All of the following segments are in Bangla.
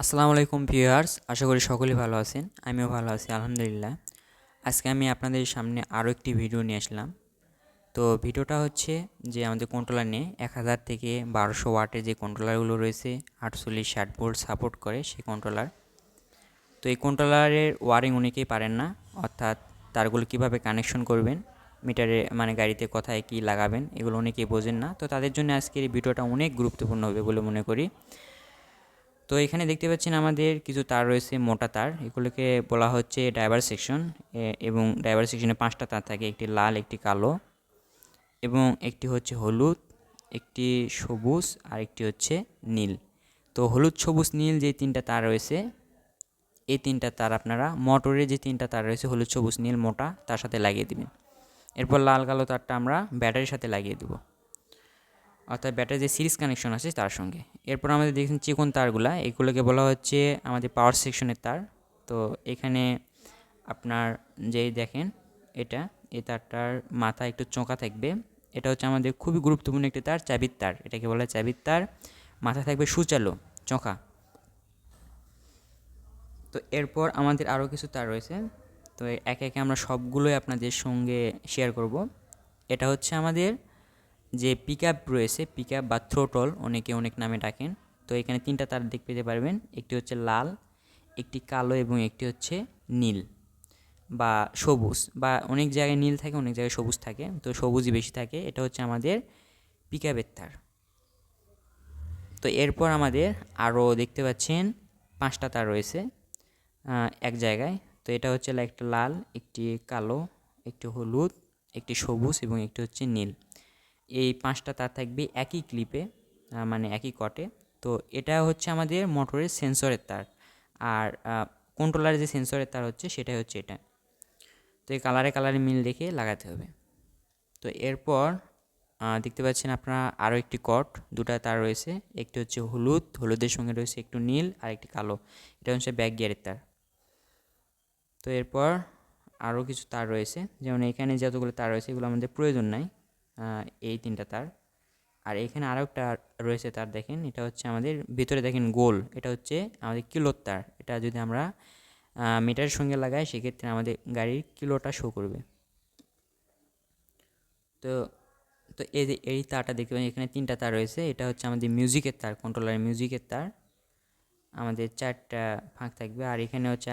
আসসালামু আলাইকুম ভিউয়ার্স, আশা করি সকলেই ভালো আছেন, আমিও ভালো আছি, আলহামদুলিল্লাহ। আজকে আমি আপনাদের সামনে আরও একটি ভিডিও নিয়ে আসলাম। তো ভিডিওটা হচ্ছে যে আমাদের কন্ট্রোলার নিয়ে এক হাজার থেকে বারোশো ওয়াটের যে কন্ট্রোলারগুলো রয়েছে, আটচল্লিশ ষাট ভোল্ট সাপোর্ট করে সেই কন্ট্রোলার তো এই কন্ট্রোলারের ওয়ারিং অনেকেই পারেন না? অর্থাৎ তারগুলো কীভাবে কানেকশন করবেন? মিটারে মানে গাড়িতে কোথায় কী লাগাবেন? এগুলো অনেকেই বোঝেন না? তো তাদের জন্য আজকের এই ভিডিওটা অনেক গুরুত্বপূর্ণ হবে বলে মনে করি। তো এখানে দেখতে পাচ্ছেন আমাদের কিছু তার রয়েছে, মোটা তার। এগুলোকে বলা হচ্ছে ড্রাইভার সেকশন। এবং ড্রাইভার সেকশনে পাঁচটা তার থাকে, একটি লাল, একটি কালো। এবং একটি হচ্ছে হলুদ, একটি সবুজ, আর একটি হচ্ছে নীল। তো হলুদ, সবুজ, নীল যে তিনটা তার রয়েছে, এই তিনটা তার আপনারা মোটরের যে তিনটা তার রয়েছে, হলুদ, সবুজ, নীল, মোটা, তার সাথে লাগিয়ে দিবেন। এরপর লাল, কালো তারটা আমরা ব্যাটারির সাথে লাগিয়ে দেবো। অর্থাৎ ব্যাটারি যে সিরিজ কানেকশন আছে তার সঙ্গে। এরপর আমাদের দেখছেন চিকন তারগুলা, এগুলোকে বলা হচ্ছে আমাদের পাওয়ার সেকশনের তার। তো এখানে আপনার যেই দেখেন, এটা, এই তারটার মাথা একটু চোঁকা থাকবে। এটা হচ্ছে আমাদের খুবই গুরুত্বপূর্ণ একটি তার, চাবির তার। এটাকে বলা হয় চাবির তার। মাথা থাকবে সুচালো, চোঁকা। তো এরপর আমাদের আরও কিছু তার রয়েছে। তো একে একে আমরা সবগুলোই আপনাদের সঙ্গে শেয়ার করব। এটা হচ্ছে আমাদের যে পিক রয়েছে পিক বা থ্রোটল অনেকে অনেক নামে ডাকেন। তো এখানে তিনটা তার দেখতে পেতে পারবেন। একটি হচ্ছে লাল, একটি কালো এবং একটি হচ্ছে নীল বা সবুজ বা অনেক জায়গায় নীল থাকে, অনেক জায়গায় সবুজ থাকে। তো সবুজই বেশি থাকে। এটা হচ্ছে আমাদের পিক তার। তো এরপর আমাদের আরও দেখতে পাচ্ছেন পাঁচটা তার রয়েছে এক জায়গায়। তো এটা হচ্ছে একটা লাল, একটি কালো, একটি হলুদ, একটি সবুজ এবং একটি হচ্ছে নীল। এই পাঁচটা তার থাকবে একই ক্লিপে মানে একই কটে তো এটা হচ্ছে আমাদের মোটরের সেন্সরের তার। আর কন্ট্রোলারের যে সেন্সরের তার হচ্ছে সেটাই হচ্ছে এটা। তো এই কালারে কালারে মিল রেখে লাগাতে হবে। তো এরপর দেখতে পাচ্ছেন আপনারা আরও একটি কট দুটা তার রয়েছে। একটি হচ্ছে হলুদ, হলুদের সঙ্গে রয়েছে একটু নীল, আর একটি কালো। এটা হচ্ছে ব্যাক গিয়ারের তার। তো এরপর আরও কিছু তার রয়েছে। যেমন এখানে যতগুলো তার রয়েছে এগুলো আমাদের প্রয়োজন নাই। এই তিনটা তার। আর এখানে আরও একটা রয়েছে তার, দেখেন, এটা হচ্ছে আমাদের ভিতরে দেখেন গোল, এটা হচ্ছে আমাদের কিলোর তার। এটা যদি আমরা মিটারের সঙ্গে লাগাই, সেক্ষেত্রে আমাদের গাড়ির কিলোটা শো করবে। তো তো এই যে, এই তারটা দেখতে পাচ্ছি এখানে তিনটা তার রয়েছে। এটা হচ্ছে আমাদের মিউজিকের তার কন্ট্রোলারের মিউজিকের তার। আমাদের চারটা ফাঁক থাকবে। আর এখানে হচ্ছে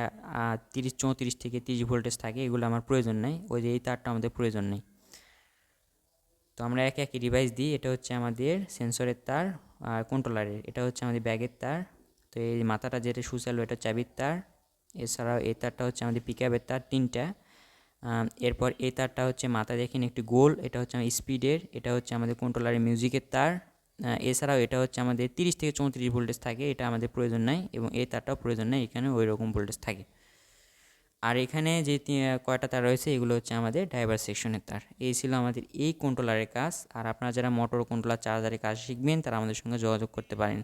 তিরিশ, চৌত্রিশ থেকে তিরিশ ভোল্টেজ থাকে, এগুলো আমার প্রয়োজন নেই। ওই যে এই তারটা আমাদের প্রয়োজন নেই। তো আমরা একে একই ডিভাইস দিই, এটা হচ্ছে আমাদের সেন্সরের তার আর কন্ট্রোলারের এটা হচ্ছে আমাদের ব্যাগের তার। তো এই মাথাটা যেটা সুচালো এটা চাবির তার। এছাড়াও এই তারটা হচ্ছে আমাদের পিকআপের তার তিনটা। এরপর এই তারটা হচ্ছে মাথা দেখেন একটি গোল, এটা হচ্ছে আমাদের স্পিডের এটা হচ্ছে আমাদের কন্ট্রোলারের মিউজিকের তার। এছাড়াও এটা হচ্ছে আমাদের তিরিশ থেকে চৌত্রিশ ভোল্টেজ থাকে, এটা আমাদের প্রয়োজন নাই এবং এই তারটাও প্রয়োজন নেই, এখানে ওই রকম ভোল্টেজ থাকে। আর এখানে যে কয়টা তার রয়েছে, এগুলো হচ্ছে আমাদের ড্রাইভার সেকশনের তার। এই ছিল আমাদের এই কন্ট্রোলারের কাজ। আর আপনারা যারা মোটর কন্ট্রোলার চার্জারের কাজ শিখবেন, তারা আমাদের সঙ্গে যোগাযোগ করতে পারেন।